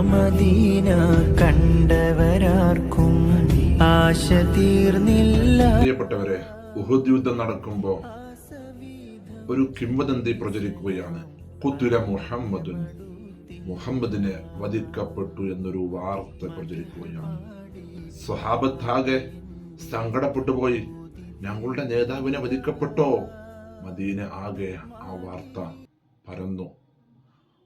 Medina കണ്ടവരാർക്കും ആശ തീർന്നില്ല. പ്രിയപ്പെട്ടവരെ ഉഹുദ് യുദ്ധം നടക്കുമ്പോ ഒരു കിംവദന്തി പ്രചരിക്കുകയാണ്. കുത്തുര മുഹമ്മദുൻ. മുഹമ്മദിനെ വധിക്കപ്പെട്ടു എന്നൊരു വാർത്ത പ്രചരിക്കുകയാണ്. സ്വഹാബത്താകെ സങ്കടപ്പെട്ടു പോയി. ഞങ്ങളുടെ നേതാവിനെ വധിക്കപ്പെട്ടോ? മദീന ആകെ ആ വാർത്ത പരന്നു.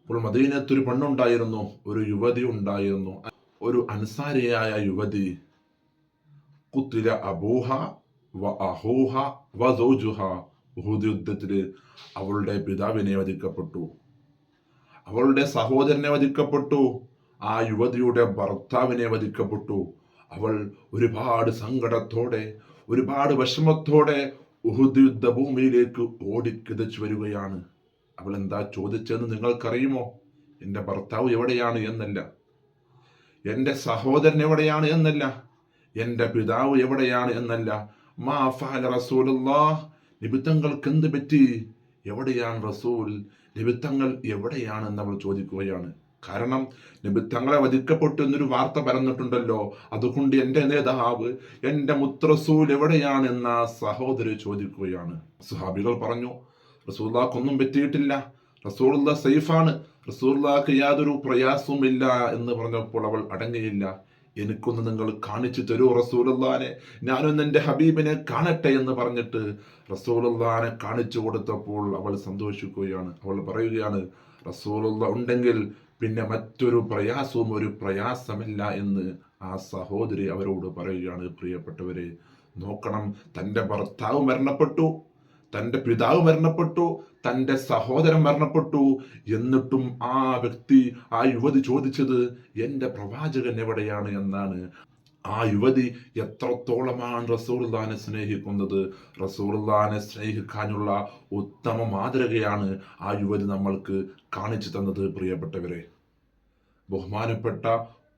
അപ്പോൾ മദീനത്ത് ഒരു പെണ്ണുണ്ടായിരുന്നു ഒരു യുവതി ഉണ്ടായിരുന്നു. ഒരു അൻസാരിയായ യുവതി കുത്തിര അബൂഹ വ അഹൂഹ വ ഹുദ് യുദ്ധത്തിൽ അവളുടെ പിതാവിനെ വധിക്കപ്പെട്ടു. അവളുടെ സഹോദരനെ വധിക്കപ്പെട്ടു. ആ യുവതിയുടെ ഭർത്താവിനെ വധിക്കപ്പെട്ടു. അവൾ ഒരുപാട് സങ്കടത്തോടെ ഒരുപാട് വിഷമത്തോടെ ഉഹുദ് യുദ്ധ ഭൂമിയിലേക്ക് ഓടിക്കിതച്ചു വരികയാണ്. അവൾ എന്താ ചോദിച്ചതെന്ന് നിങ്ങൾക്കറിയുമോ? എന്റെ ഭർത്താവ് എവിടെയാണ് എന്നല്ല. എന്റെ സഹോദരൻ എവിടെയാണ് എന്നല്ല. എന്റെ പിതാവ് എവിടെയാണ് എന്നല്ല. മാ ഫഅല റസൂലുള്ളാഹ്. നിബിത്തങ്ങൾക്ക് എന്ത് പറ്റി? എവിടെയാണ് റസൂൽ? നിബിത്തങ്ങൾ എവിടെയാണെന്ന് അവൾ ചോദിക്കുകയാണ്. കാരണം നിബിത്തങ്ങളെ വധിക്കപ്പെട്ടു എന്നൊരു വാർത്ത പരന്നിട്ടുണ്ടല്ലോ. അതുകൊണ്ട് എന്റെ നേതാവ് എന്റെ മുത്രസൂൽ എവിടെയാണ് എന്ന സഹോദരി ചോദിക്കുകയാണ്. സുഹാബികൾ പറഞ്ഞു റസൂല്ലാക്കൊന്നും പറ്റിയിട്ടില്ല. റസൂലുള്ള സേഫാണ്. റസൂല്ലാക്ക് യാതൊരു പ്രയാസവും ഇല്ല എന്ന് പറഞ്ഞപ്പോൾ അവൾ അടങ്ങിയില്ല എനിക്കൊന്ന് നിങ്ങൾ കാണിച്ചു തരൂ റസൂലുള്ളാനെ ഞാനൊന്ന് എന്റെ ഹബീബിനെ കാണട്ടെ എന്ന് പറഞ്ഞിട്ട് റസൂലുള്ളാനെ കാണിച്ചു കൊടുത്തപ്പോൾ അവൾ സന്തോഷിക്കുകയാണ്. അവൾ പറയുകയാണ് റസൂലുള്ള ഉണ്ടെങ്കിൽ പിന്നെ മറ്റൊരു പ്രയാസവും ഒരു പ്രയാസമില്ല എന്ന് ആ സഹോദരി അവരോട് പറയുകയാണ്. പ്രിയപ്പെട്ടവരെ നോക്കണം തന്റെ ഭർത്താവ് മരണപ്പെട്ടു. തന്റെ പിതാവ് മരണപ്പെട്ടു തന്റെ സഹോദരൻ മരണപ്പെട്ടു. എന്നിട്ടും ആ വ്യക്തി ആ യുവതി ചോദിച്ചത് എന്റെ പ്രവാചകൻ എവിടെയാണ്? എന്നാണ്. ആ യുവതി എത്രത്തോളമാണ് റസൂർദാനെ സ്നേഹിക്കുന്നത്? റസൂർദാനെ സ്നേഹിക്കാനുള്ള ഉത്തമ മാതൃകയാണ് ആ യുവതി നമ്മൾക്ക് കാണിച്ചു തന്നത് പ്രിയപ്പെട്ടവരെ. ബഹുമാനപ്പെട്ട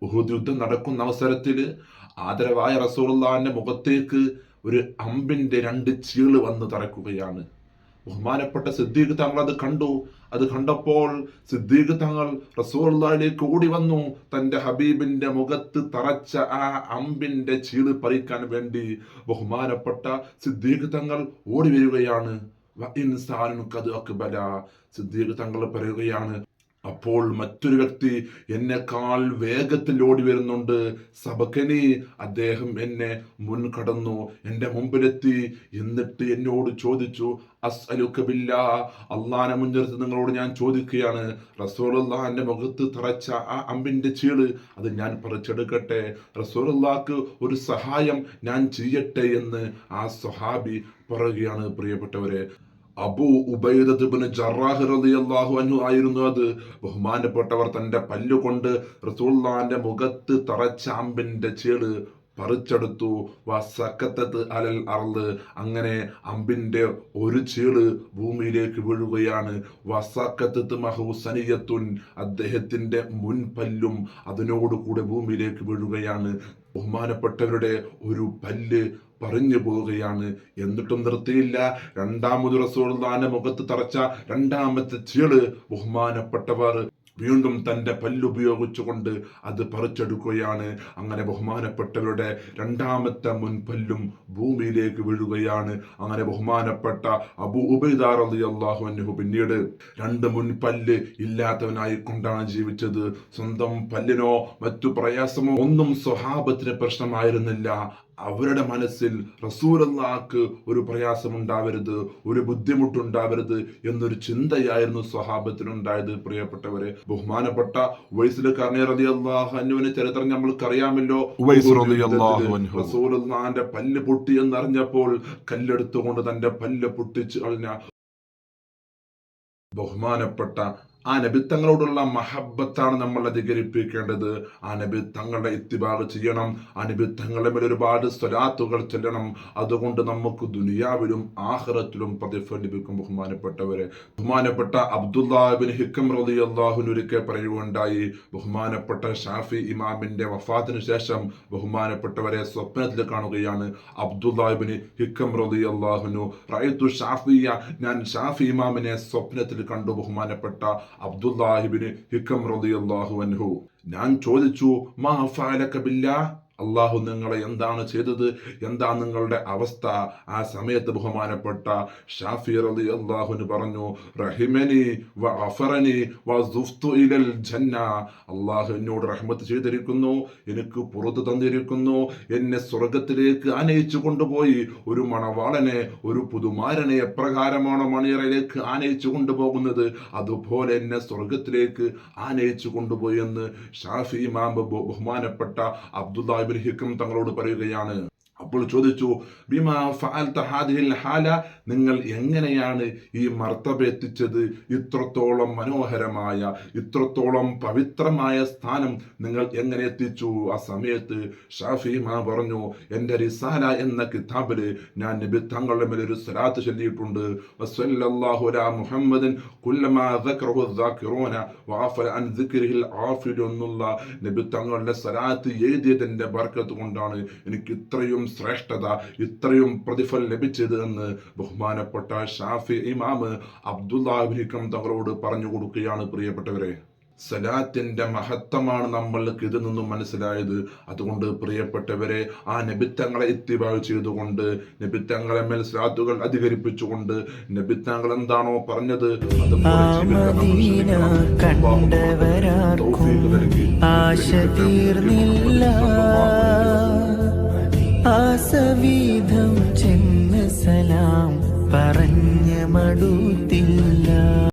ഉഹുദ് യുദ്ധം നടക്കുന്ന അവസരത്തിൽ ആദരവായ റസൂർദാന്റെ മുഖത്തേക്ക് ഒരു അമ്പിന്റെ രണ്ട് ചീൾ വന്ന് തറക്കുകയാണ്. ബഹുമാനപ്പെട്ട സിദ്ദീഖ് തങ്ങൾ അത് കണ്ടു. അത് കണ്ടപ്പോൾ സിദ്ദീഖ് തങ്ങൾ റസൂലിലേക്ക് ഓടി വന്നു. തന്റെ ഹബീബിന്റെ മുഖത്ത് തറച്ച ആ അമ്പിന്റെ ചീൾ പറിക്കാൻ വേണ്ടി ബഹുമാനപ്പെട്ട സിദ്ദീഖ് തങ്ങൾ ഓടി വരികയാണ്. അക്ബല. സിദ്ദീഖ് തങ്ങൾ പറയുകയാണ് അപ്പോൾ മറ്റൊരു വ്യക്തി എന്നെക്കാൾ വേഗത്തിൽ ഓടി വരുന്നുണ്ട്. സബക്കനി അദ്ദേഹം എന്നെ മുൻകടന്നു എന്റെ മുമ്പിലെത്തി. എന്നിട്ട് എന്നോട് ചോദിച്ചു അസ് അലുക്കബില്ല അള്ളാനെ മുൻനിർത്തി നിങ്ങളോട് ഞാൻ ചോദിക്കുകയാണ്. റസൂലുള്ളാഹിന്റെ മുഖത്ത് തറച്ച ആ അമ്പിന്റെ ചീൾ അത് ഞാൻ പറിച്ചെടുക്കട്ടെ. റസൂലുള്ളാഹ്ക്ക് ഒരു സഹായം ഞാൻ ചെയ്യട്ടെ എന്ന് ആ സ്വഹാബി പറയുകയാണ് പ്രിയപ്പെട്ടവരെ. അബൂ ഉബൈദിന് ജറാഹ് റളിയല്ലാഹു അൻഹു ആയിരുന്നു അത്. ബഹുമാനപ്പെട്ടവർ തന്റെ പല്ലുകൊണ്ട് റസൂള്ളാന്റെ മുഖത്ത് തറച്ചാമ്പിന്റെ ചേൾ പറിച്ചെടുത്തു. വസക്കത്തത്ത് അലൽ അർൾ. അങ്ങനെ അമ്പിന്റെ ഒരു ചീൾ ഭൂമിയിലേക്ക് വീഴുകയാണ്. വസക്കത്തത്ത് മഹൂസനിയത്തുൻ. അദ്ദേഹത്തിന്റെ മുൻപല്ലും അതിനോട് കൂടെ ഭൂമിയിലേക്ക് വീഴുകയാണ്. ബഹുമാനപ്പെട്ടവരുടെ ഒരു പല്ല് പറഞ്ഞു പോവുകയാണ്. എന്നിട്ടും നിർത്തിയില്ല. രണ്ടാമത് റസൂൽദാന്റെ മുഖത്ത് തറച്ച രണ്ടാമത്തെ ചീൾ ബഹുമാനപ്പെട്ടവർ വീണ്ടും തന്റെ പല്ലുപയോഗിച്ചുകൊണ്ട് അത് പറിച്ചെടുക്കുകയാണ്. അങ്ങനെ ബഹുമാനപ്പെട്ടവരുടെ രണ്ടാമത്തെ മുൻപല്ലും ഭൂമിയിലേക്ക് വീഴുകയാണ്. അങ്ങനെ ബഹുമാനപ്പെട്ട അബു ഉബൈദാർ അള്ളാഹു അൻഹു പിന്നീട് രണ്ട് മുൻപല്ല് ഇല്ലാത്തവനായി കൊണ്ടാണ് ജീവിച്ചത്. സ്വന്തം പല്ലിനോ മറ്റു പ്രയാസമോ ഒന്നും സ്വഹാബത്തിന് പ്രശ്നമായിരുന്നില്ല. അവരുടെ മനസ്സിൽ റസൂലല്ലാക്ക് ഒരു പ്രയാസം ഉണ്ടാവരുത് ഒരു ബുദ്ധിമുട്ടുണ്ടാവരുത് എന്നൊരു ചിന്തയായിരുന്നു സ്വഹാബത്തിനുണ്ടായത് പ്രിയപ്പെട്ടവരെ ബഹുമാനപ്പെട്ട കർണി റതി അള്ളാഹുവിന്റെ ചരിത്രം നമ്മൾക്ക് അറിയാമല്ലോ ഉവൈസ് റളിയല്ലാഹു അൻഹു. റസൂലുള്ളാന്റെ പല്ല് പൊട്ടി എന്നറിഞ്ഞപ്പോൾ കല്ലെടുത്തുകൊണ്ട് തന്റെ പല്ല് പൊട്ടിച്ച് കളഞ്ഞ ബഹുമാനപ്പെട്ട ആ നബി തങ്ങളോടുള്ള മഹബത്താണ് നമ്മൾ അധികരിപ്പിക്കേണ്ടത്. ആ നബി തങ്ങളുടെ ഇത്തിബാഗ് ചെയ്യണം. ആ നബി തങ്ങളുടെ മേൽ ഒരുപാട് സ്വലാത്തുകൾ ചെല്ലണം. അതുകൊണ്ട് നമുക്ക് ദുനിയാവിലും ആഹ്റത്തിലും പ്രതിഫലം ലഭിക്കും ബഹുമാനപ്പെട്ടവരെ. ബഹുമാനപ്പെട്ട അബ്ദുല്ലാബിൻ ഹിക്കം റലി അള്ളാഹുനൊരിക്കൽ പറയുകയുണ്ടായി ബഹുമാനപ്പെട്ട ഷാഫി ഇമാമിന്റെ വഫാത്തിന് ശേഷം ബഹുമാനപ്പെട്ടവരെ സ്വപ്നത്തിൽ കാണുകയാണ് അബ്ദുല്ലാബിന് ഹിക്കം റലി അള്ളാഹുനു റൈത്തു ഷാഫിയ ഞാൻ ഷാഫി ഇമാമിനെ സ്വപ്നത്തിൽ കണ്ടു ബഹുമാനപ്പെട്ട അബ്ദുല്ലാഹിബിന് ഹിക്കം റളിയല്ലാഹു അൻഹു. ഞാൻ ചോദിച്ചു മാ ഫഅലക ബില്ലാ? അള്ളാഹു നിങ്ങളെ എന്താണ് ചെയ്തത്? എന്താ നിങ്ങളുടെ അവസ്ഥ? ആ സമയത്ത് ബഹുമാനപ്പെട്ട ഷാഫി അലി അള്ളാഹുന് പറഞ്ഞു റഹിമനി വ അഫറനി വ ഇലൽ ജന്ന. അള്ളാഹു എന്നോട് റഹ്മത്ത് ചെയ്തിരിക്കുന്നു എനിക്ക് പുറത്തു തന്നിരിക്കുന്നു എന്നെ സ്വർഗത്തിലേക്ക് ആനയിച്ചു കൊണ്ടുപോയി. ഒരു മണവാളനെ ഒരു പുതുമാരനെ എപ്രകാരമാണോ മണിയറയിലേക്ക് ആനയിച്ചു കൊണ്ടുപോകുന്നത്? അതുപോലെ എന്നെ സ്വർഗത്തിലേക്ക് ആനയിച്ചു കൊണ്ടുപോയി എന്ന് ഷാഫി ഇമാം ബഹുമാനപ്പെട്ട അബ്ദുല്ലാഹിബിൻ ഹിക്കം തങ്ങളോട് പറയുകയാണ്. അപ്പോൾ ചോദിച്ചു ബിമാ ഫഅൽത ഹാദിഹിൽ ഹാല? നിങ്ങൾ എങ്ങനെയാണ് ഈ മർത്തബ എത്തിച്ചത്? ഇത്രത്തോളം മനോഹരമായ ഇത്രത്തോളം പവിത്രമായ സ്ഥാനം നിങ്ങൾ എങ്ങനെ എത്തിച്ചു? ആ സമയത്ത് ഷാഫി മാ പറഞ്ഞു എന്റെ റിസാല എന്ന കിതാബിൽ ഞാൻ നബി തങ്ങളുടെ മേലെ ഒരു സ്വലാത്ത് ചൊല്ലിയിട്ടുണ്ട്. മുഹമ്മദിൻ നബി തങ്ങളുടെ സ്വലാത്ത് എഴുതിയതിന്റെ ബർക്കത്ത് കൊണ്ടാണ് എനിക്ക് ഇത്രയും ശ്രേഷ്ഠത ഇത്രയും പ്രതിഫലം ലഭിച്ചത് എന്ന് ബഹുമാനപ്പെട്ട ഷാഫി ഇമാമ് അബ്ദുല്ലാഹിബിനിക്കം തങ്ങളോട് പറഞ്ഞു കൊടുക്കുകയാണ് പ്രിയപ്പെട്ടവരെ. സലാത്തിന്റെ മഹത്വമാണ് നമ്മൾക്ക് ഇതിൽ നിന്നും മനസ്സിലായത്. അതുകൊണ്ട് പ്രിയപ്പെട്ടവരെ ആ നബിത്തങ്ങളെ ഇത്തിബാവ് ചെയ്തുകൊണ്ട് നബിത്തങ്ങളെ മേൽ സലാത്തുകൾ അധികരിപ്പിച്ചുകൊണ്ട് നബിത്തങ്ങൾ എന്താണോ പറഞ്ഞത് അത് ആശ തീർന്നില്ല. ആസവീധം ചെന്ന് സലാം പറഞ്ഞ മടുത്തില്ല.